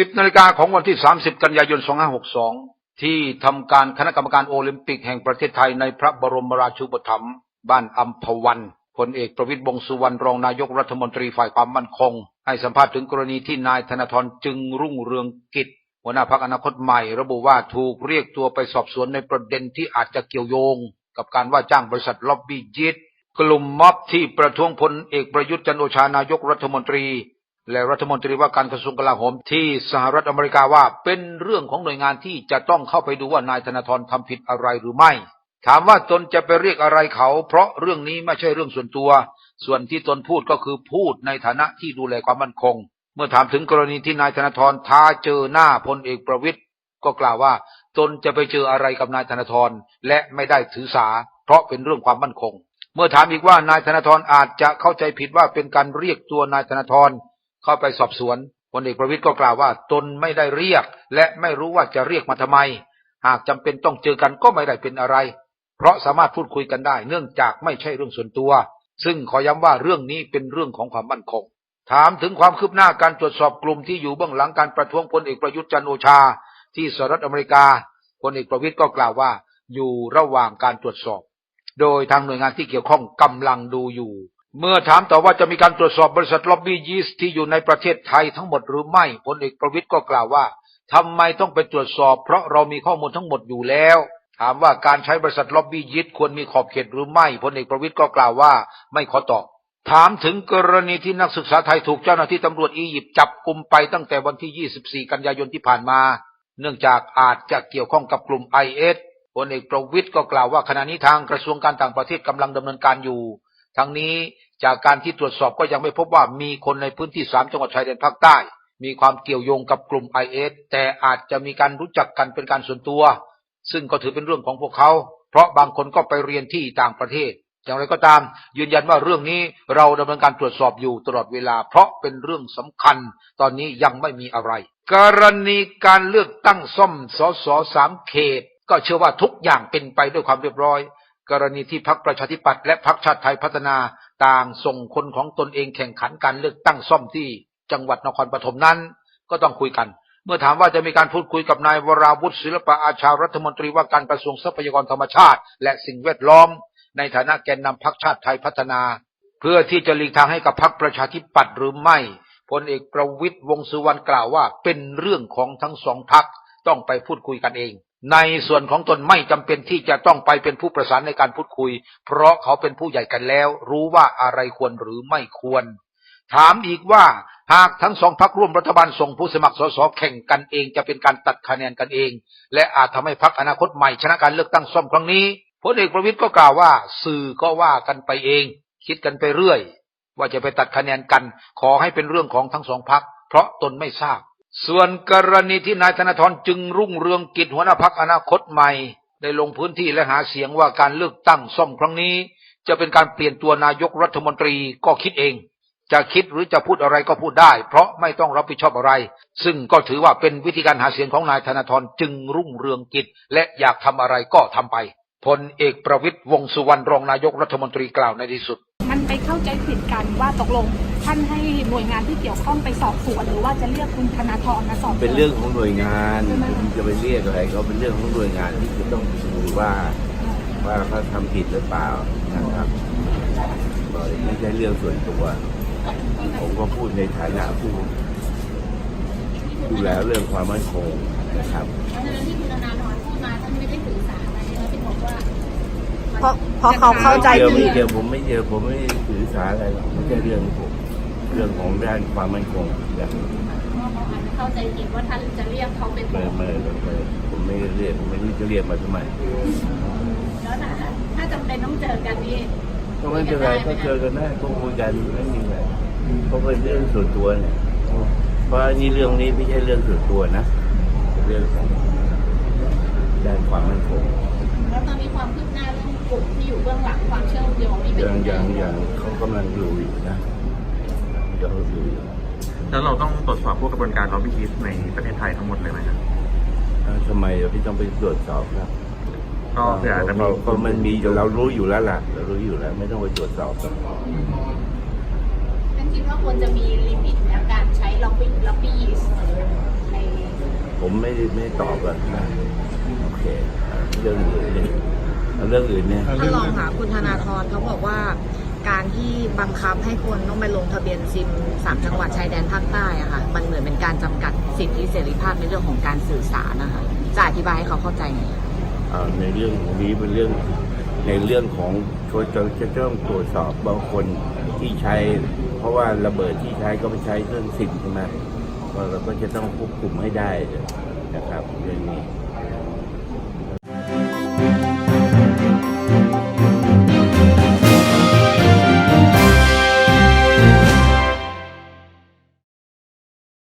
10นาฬิกาของวันที่30กันยายน2562ที่ทำการคณะกรรมการโอลิมปิกแห่งประเทศไทยในพระบรมราชูปถัมภ์บ้านอัมพวันพลเอกประวิตรวงสุวรรณรองนายกรัฐมนตรีฝ่ายความมั่นคง ให้สัมภาษณ์ถึงกรณีที่นายธนาธรจึงรุ่งเรืองกิจ หัวหน้าพักอนาคตใหม่ ระบุว่าถูกเรียกตัวไปสอบสวนในประเด็นที่อาจจะเกี่ยวโยง กับการว่าจ้างบริษัทล็อบบี้ยิตกลุ่มม็อบที่ประท้วงพลเอกประยุทธ์จันโอชานายกรัฐมนตรี และรัฐมนตรีว่าการกระทรวงกลาโหมที่สหรัฐอเมริกาว่าเป็นเรื่องของหน่วยงานที่จะต้องเข้าไปดูว่านายธนาธรทำผิดอะไรหรือไม่ ถามว่าตนจะไปเรียกอะไรเขา เพราะเรื่องนี้ไม่ใช่เรื่องส่วนตัว ส่วนที่ตนพูดก็คือพูดในฐานะที่ดูแลความมั่นคง เมื่อถามถึงกรณีที่นายธนาธรท้าเจอหน้าพลเอกประวิตยก็กล่าวว่า ตนจะไปเจออะไรกับนายธนาธรและไม่ได้ถือสา เพราะเป็นเรื่องความมั่นคง เมื่อถามอีกว่านายธนาธรอาจจะเข้าใจผิดว่าเป็นการเรียกตัวนายธนาธร เข้าไปสอบสวนพลเอกประวิตยก็กล่าวว่า ตนไม่ได้เรียก และไม่รู้ว่าจะเรียกมาทำไม หากจำเป็นต้องเจอกันก็ไม่ได้เป็นอะไร เพราะสามารถพูดคุยกันได้ เนื่องจากไม่ใช่เรื่องส่วนตัว ซึ่งขอย้ำว่าเรื่องนี้เป็นเรื่องของความมั่นคง ถามถึงความคืบหน้าการตรวจสอบกลุ่มที่อยู่เบื้องหลังการประท้วงพลเอกประยุทธ์จันโอชา ที่สหรัฐอเมริกาพลเอกประวิตยก็กล่าวว่า อยู่ระหว่างการตรวจสอบ โดยทางหน่วยงานที่เกี่ยวข้องกำลังดูอยู่ เมื่อถามต่อว่าจะมีการตรวจสอบบริษัทล็อบบี้ยีสต์ที่อยู่ในประเทศไทยทั้งหมดหรือไม่พลเอกประวิตยก็กล่าวว่าทำไมต้องไปตรวจสอบ เพราะเรามีข้อมูลทั้งหมดอยู่แล้ว ถามว่าการใช้บริษัทล็อบบี้ยิตควรมีขอบเขตหรือไม่พลเอกประวิตยก็กล่าวว่าไม่ขอตอบถามถึงกรณีที่นักศึกษาไทยถูกเจ้าหน้าที่ตำรวจอียิปต์จับกลุ่มไปตั้งแต่วันที่ 24 กันยายนที่ผ่านมา เนื่องจากอาจจะเกี่ยวข้องกับกลุ่ม IS พลเอกประวิตยก็กล่าวว่าขณะนี้ทางกระทรวงการต่างประเทศกำลังดำเนินการอยู่ ทั้งนี้จากการที่ตรวจสอบก็ยังไม่พบว่ามีคนในพื้นที่3จังหวัดชายแดนภาคใต้ มีความเกี่ยวโยงกับกลุ่ม IS แต่อาจจะมีการรู้จักกันเป็นการส่วนตัว ซึ่งก็ถือเป็นเรื่องของพวกเขา เพราะบางคนก็ไปเรียนที่ต่างประเทศ อย่างไรก็ตาม ยืนยันว่าเรื่องนี้เราดำเนินการตรวจสอบอยู่ตลอดเวลา เพราะเป็นเรื่องสำคัญ ตอนนี้ยังไม่มีอะไร กรณีการเลือกตั้งซ่อมสสสามเขต ก็เชื่อว่าทุกอย่างเป็นไปด้วยความเรียบร้อย กรณีที่พรรคประชาธิปัตย์และพรรคชาติไทยพัฒนาต่างส่งคนของตนเองแข่งขันการเลือกตั้งซ่อมที่จังหวัดนครปฐมนั้น ก็ต้องคุยกัน เมื่อถามว่าจะมีการพูดคุยกับนายวราวุฒิศิลปะอาชารัฐมนตรีว่าการกระทรวงทรัพยากรธรรมชาติ และสิ่งแวดล้อม ในฐานะแกนนำพรรคชาติไทยพัฒนา เพื่อที่จะหลีกทางให้กับพรรคประชาธิปัตย์หรือไม่พลเอกประวิตยวงสุวรรณกล่าวว่าเป็นเรื่องของทั้งสองพรรคต้องไปพูดคุยกันเอง ในส่วนของตนไม่จำเป็นที่จะต้องไปเป็นผู้ประสานในการพูดคุย เพราะเขาเป็นผู้ใหญ่กันแล้ว รู้ว่าอะไรควรหรือไม่ควร ถามอีกว่าหากทั้งสองพักร่วมรัฐบาลส่งผู้สมัครสสแข่งกันเองจะเป็นการตัดคะแนนกันเอง และอาจทำให้พักอนาคตใหม่ชนะการเลือกตั้งซ่อมครั้งนี้พลเอกประวิตยก็กล่าวว่า สื่อก็ว่ากันไปเอง คิดกันไปเรื่อย ว่าจะไปตัดคะแนนกัน ขอให้เป็นเรื่องของทั้งสองพักเพราะตนไม่ทราบ ส่วนกรณีที่นายธนาธรจึงรุ่งเรืองกิจหัวหน้าพักอนาคตใหม่ ได้ลงพื้นที่และหาเสียงว่าการเลือกตั้งซ่อมครั้งนี้ จะเป็นการเปลี่ยนตัวนายกรัฐมนตรีก็คิดเอง จะคิดหรือจะพูดอะไรก็พูดได้ เพราะไม่ต้องรับผิดชอบอะไร ซึ่งก็ถือว่าเป็นวิธีการหาเสียงของนายธนาธรจึงรุ่งเรืองกิจ และอยากทำอะไรก็ทำไปพลเอกประวิตยวงสุวรรณรองนายกรัฐมนตรีกล่าวในที่สุด ไปเข้าใจผิดกันว่าตกลงท่านให้หน่วยงานที่เกี่ยวข้องไปสอบสวนหรือว่าจะเรียกคุณธนาธรมาสอบเป็นเรื่องของหน่วยงานคุณจะไปเรียกอะไรเขาเป็นเรื่องของหน่วยงานที่จะต้องดูว่าว่าเขาทำผิดหรือเปล่านะครับไม่ใช่เรื่องส่วนตัวผมก็พูดในฐานะผู้ดูแลเรื่องความมั่นคงนะครับเพราะฉะนั้นที่คุณธนาธรพูดมาท่านไม่ได้ถือสาอะไรนะที่บอกว่า เพราะเพราะเขาเข้าใจเดี๋ยวผิไม่ดเดี๋ยวผมไม่เจอผมไม่ถือสาอะไรหรอกไม่ใช่เรื่องของผมเรื่องของด้านความมั่นคงอย่างเขาอาจจะเข้าใจผิดว่าท่านจะเรียกเขาไปพเมื่อบเมื่อเมื่อผมไม่ได้เรียกผมไม่รู้จะเรียกมาทำไมแล้วถ้าถ้าจำเป็นต้องเจอกันนี่ก็ไม่เป็นไรก็เจอกันได้ก็คุยกันไม่มีอะไรเพราะเป็นเรื่องส่วนตัวเนี่ยเพราะอันนี้เรื่องนี้ไม่ใช่เรื่องส่วนตัวนะเป็นเรื่องของด้านความมั่นคงแล้วตอนนี้ความคืบหน้าเรื่อง กลุ่มที่อยู่เบื้องหลังความเชื่อมโยงนี่เป็นยังยังไงยังยังเขากำลังดูอยู่นะยังดูอยู่แล้วเราต้องตรวจสอบพวกกระบวนการล็อบบี้ยิสในประเทศไทยทั้งหมดเลยไหมครับเอ้าทำไมเราพี่ต้องไปตรวจสอบครับก็เผื่ออาจจะมีเราก็มันมีอยู่เรารู้อยู่แล้วล่ะเรารู้อยู่แล้ว ไม่ต้องไปตรวจสอบครับท่านคิดว่าควรจะมีลิมิตในการใช้ล็อบบี้ล็อบบี้ยีสในผมไม่ได้ไม่ตอบแล้วนะโอเคเรื่องอื่น เนี่ยเอาเรื่องอื่นเนี่ย ท่านรองค่ะคุณธนาธรเขาบอกว่า การที่บังคับให้คนต้องไปลงทะเบียนซิมสามจังหวัดชายแดนภาคใต้อะค่ะมันเหมือนเป็นการจำกัดสิทธิเสรีภาพในเรื่องของการสื่อสารนะคะจะอธิบายให้เขาเข้าใจหน่อยอ่าในเรื่องนี้เป็นเรื่องในเรื่องของเขาจะจะต้องตรวจสอบบางคนที่ใช้ เพราะว่าระเบิดที่ใช้ก็ไปใช้เครื่องซิมใช่ไหมก็เราก็จะต้องควบคุมให้ได้นะครับเรื่องนี้